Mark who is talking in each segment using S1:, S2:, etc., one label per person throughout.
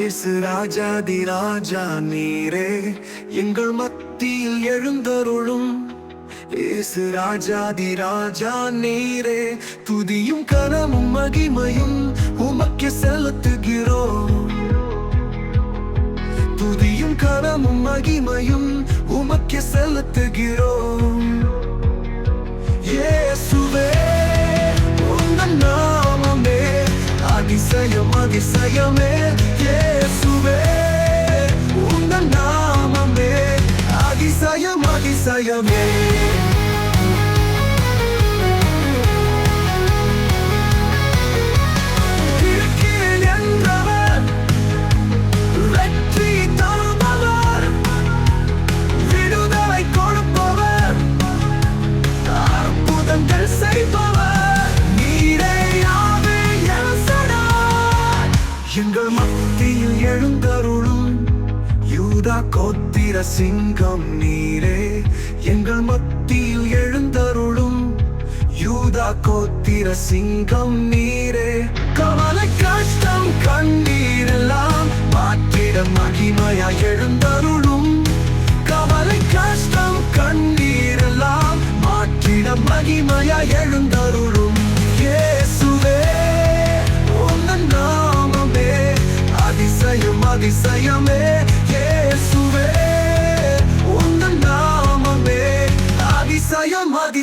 S1: இயேசு ராஜாதி ராஜா நீரே. எங்கள் மத்தியில் எழுந்தருளும் இயேசு ராஜாதி ராஜா நீரே. துதியும் கனமும் மகிமையும் உமக்கு செலுத்துகிறோம். துதியும் கனமும் மகிமையும் உமக்கு செலுத்துகிறோம். அதிசயம் அதிசயமே இயேசுவே உந்தன் நாமமே. அதிசயம் அதிசயமே கோத்திர சிங்கம் நீரே. எங்கள் மத்தியில் எழுந்தருளும் யூதா கோத்திர சிங்கம் நீரே. கவலை கஷ்டம் கண்ணீரெல்லாம் மாற்றிட மகிமையா எழுந்த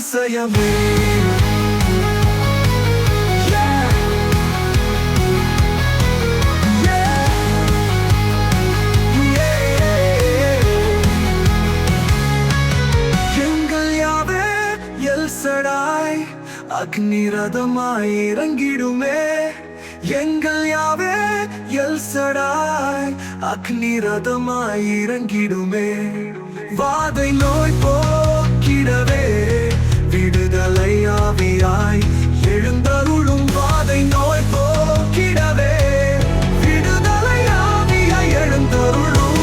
S1: அதிசயம் அதிசயமே Yeah. Yeah. எங்கள் யாவே எல்சடாய் அக்னிரதமாய் இறங்கிடுமே எங்கள் யாவே எல்சடாய் அக்னிரதமாய் இறங்கிடுமே வாதை நோய் போ வாய் எழுந்தருளும் வாதை நோய் போக்கிடவே. விடுதலை எழுந்தருளும்.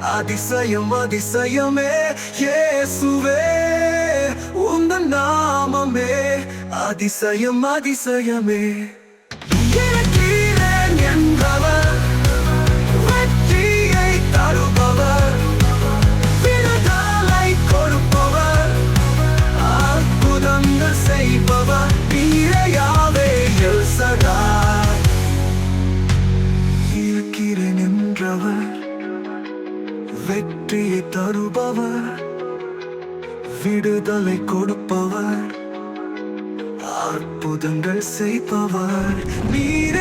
S1: அதிசயம் அதிசயமே. இயேசுவே அதிசயம் அதிசயமே இருக்கிறேன் என்றவர் வெற்றியை தருபவர் விடுதலை கொடுப்பவர் அற்புதங்கள் செய்பவர் இருக்கிறேன் என்றவர் வெற்றியை தருபவர் விடுதலை கொடுப்பவர் அற்புதங்கள் செய்பவர். நீர்